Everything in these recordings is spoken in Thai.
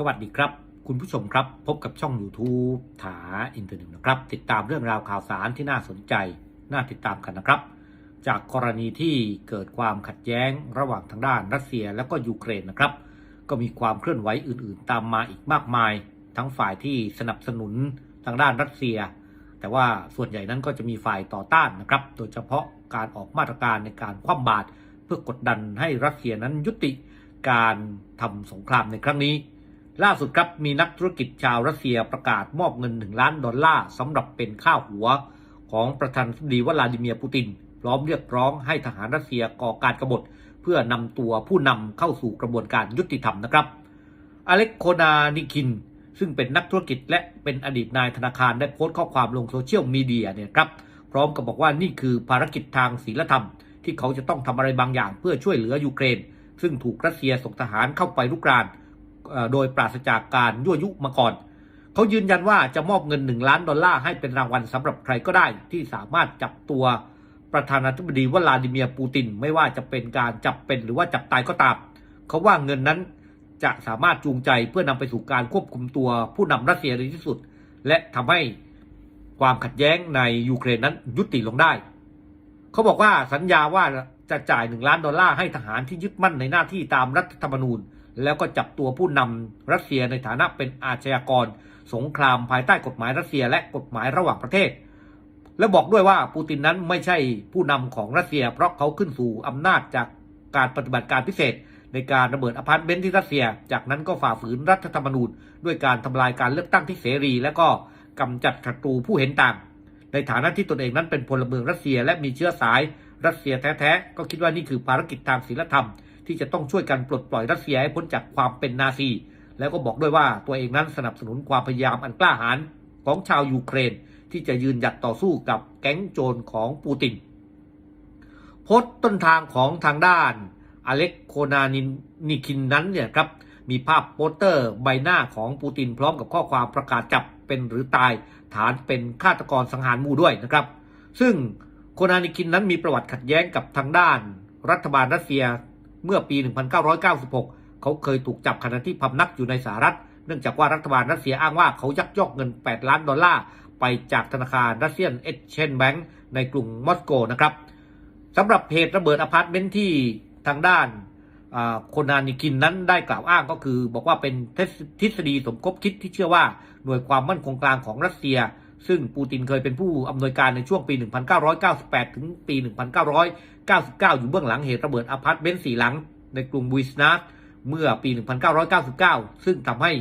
สวัสดีครับ คุณผู้ชมครับ พบกับช่อง YouTube ถาอินเทอร์เน็ตนะครับ ติดตามเรื่องราวข่าวสารที่น่าสนใจ น่าติดตามกันนะครับ จากกรณีที่เกิดความขัดแย้งระหว่างทางด้านรัสเซียและก็ยูเครนนะครับ ก็มีความเคลื่อนไหวอื่น ๆ ตามมาอีกมากมาย ทั้งฝ่ายที่สนับสนุนทางด้านรัสเซีย แต่ว่าส่วนใหญ่นั้นก็จะมีฝ่ายต่อต้านนะครับ โดยเฉพาะการออกมาตรการในการคว่ำบาตรเพื่อกดดันให้รัสเซียนั้นยุติการทำสงครามในครั้งนี้ ล่าสุดครับมีนักธุรกิจชาวรัสเซียประกาศมอบเงิน 1 ล้านดอลลาร์สำหรับเป็นค่าหัว ของประธานาธิบดีวลาดิเมียร์ปูติน พร้อมเรียกร้องให้ทหารรัสเซียก่อการกบฏ เพื่อนำตัวผู้นำเข้าสู่กระบวนการยุติธรรมนะครับอเล็กโคนานิคิน ซึ่งเป็นนักธุรกิจและเป็นอดีตนายธนาคารได้โพสต์ข้อความลงโซเชียลมีเดียเนี่ยครับพร้อมกับบอกว่านี่คือภารกิจทางศีลธรรม ที่เขาจะต้องทำอะไรบางอย่างเพื่อช่วยเหลือยูเครน ซึ่งถูกรัสเซียส่งทหารเข้าไปลุกราน โดยปราศจากการยั่วยุมาก่อน เขายืนยันว่าจะมอบเงิน 1 ล้านดอลลาร์ให้เป็นรางวัลสำหรับใครก็ได้ ที่สามารถจับตัวประธานาธิบดีวลาดิเมียร์ปูติน ไม่ว่าจะเป็นการจับเป็นหรือว่าจับตายก็ตามเขาว่าเงินนั้นจะสามารถจูงใจเพื่อนำไปสู่การควบคุมตัวผู้นำรัสเซียในที่สุด และทำให้ความขัดแย้งในยูเครนนั้นยุติลงได้ เขาบอกว่าสัญญาว่าจะจ่ายหนึ่งล้านดอลลาร์ให้ทหารที่ยึดมั่นในหน้าที่ตามรัฐธรรมนูญ แล้วก็จับตัวผู้นำรัสเซียในฐานะเป็นอาชญากร สงครามภายใต้กฎหมายรัสเซียและกฎหมายระหว่างประเทศ และบอกด้วยว่าปูตินนั้นไม่ใช่ผู้นำของรัสเซีย เพราะเขาขึ้นสู่อำนาจจากการปฏิบัติการพิเศษ ในการระเบิดอพาร์ตเมนต์ที่รัสเซีย จากนั้นก็ฝ่าฝืนรัฐธรรมนูญ ด้วยการทำลายการเลือกตั้งที่เสรี และก็กำจัดศัตรูผู้เห็นต่าง ในฐานะที่ตนเองนั้นเป็นพลเมืองรัสเซีย และมีเชื้อสายรัสเซียแท้ๆก็คิดว่านี่คือภารกิจทางศีลธรรม ที่จะต้องช่วยกันปลดปล่อยรัสเซียให้พ้นจากความเป็นนาซี แล้วก็บอกด้วยว่าตัวเองนั้นสนับสนุนความพยายามอันกล้าหาญของชาวยูเครน ที่จะยืนหยัดต่อสู้กับแก๊งโจรของปูตินโพสต์ต้นทางของทางด้านอเล็กโคนานินนิคินนั้นเนี่ยครับมีภาพโปสเตอร์ใบหน้าของปูตินพร้อมกับข้อความประกาศจับเป็นหรือตาย ฐานเป็นฆาตกรสังหารหมู่ด้วยนะครับ ซึ่งโคนานิคินนั้นมีประวัติขัดแย้งกับทางด้าน รัฐบาลรัสเซีย เมื่อปี 1996 เขาเคยถูกจับขณะที่พำนักอยู่ในสหรัฐ เนื่องจากว่ารัฐบาลรัสเซียอ้างว่าเขายักยอกเงิน 8 ล้านดอลลาร์ ไปจากธนาคารรัสเซียนเอเชนแบงก์ในกรุงมอสโกนะครับสำหรับเหตุระเบิดอพาร์ตเมนต์ที่ทางด้านอ่าโคนานิคินนั้นได้กล่าวอ้างก็คือ บอกว่าเป็นทฤษฎีสมคบคิดที่เชื่อว่าหน่วยความมั่นคงกลางของรัสเซีย ซึ่งปูตินเคยเป็นผู้อำนวยการในช่วงปี 1998 ถึงปี 1999 อยู่เบื้องหลังเหตุระเบิดอพาร์ตเมนต์สี่หลังในกรุงบุยสนาสเมื่อปี 1999 ซึ่งทำให้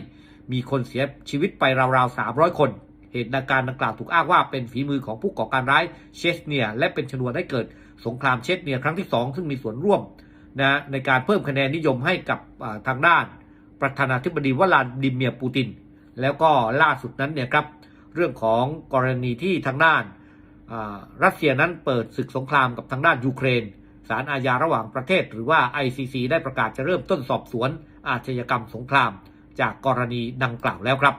มีคนเสียชีวิตไปราวๆ 300 คน เหตุการณ์ดังกล่าวถูกอ้างว่าเป็นฝีมือของผู้ก่อการร้ายเชสเนีย และเป็นชนวนให้เกิดสงครามเชสเนียครั้งที่ 2 ซึ่งมีส่วนร่วมนะในการเพิ่มคะแนนนิยมให้กับทางด้าน ประธานาธิบดีวลาดิเมียร์ปูติน แล้วก็ล่าสุดนั้นเนี่ยครับ เรื่องของกรณีที่ทางด้านรัสเซียนั้นเปิดศึกสงครามกับทางด้านยูเครนศาลอาญาระหว่างประเทศ หรือว่า ICC ได้ประกาศจะเริ่มต้นสอบสวนอาชญากรรมสงคราม จากกรณีดังกล่าวแล้วครับ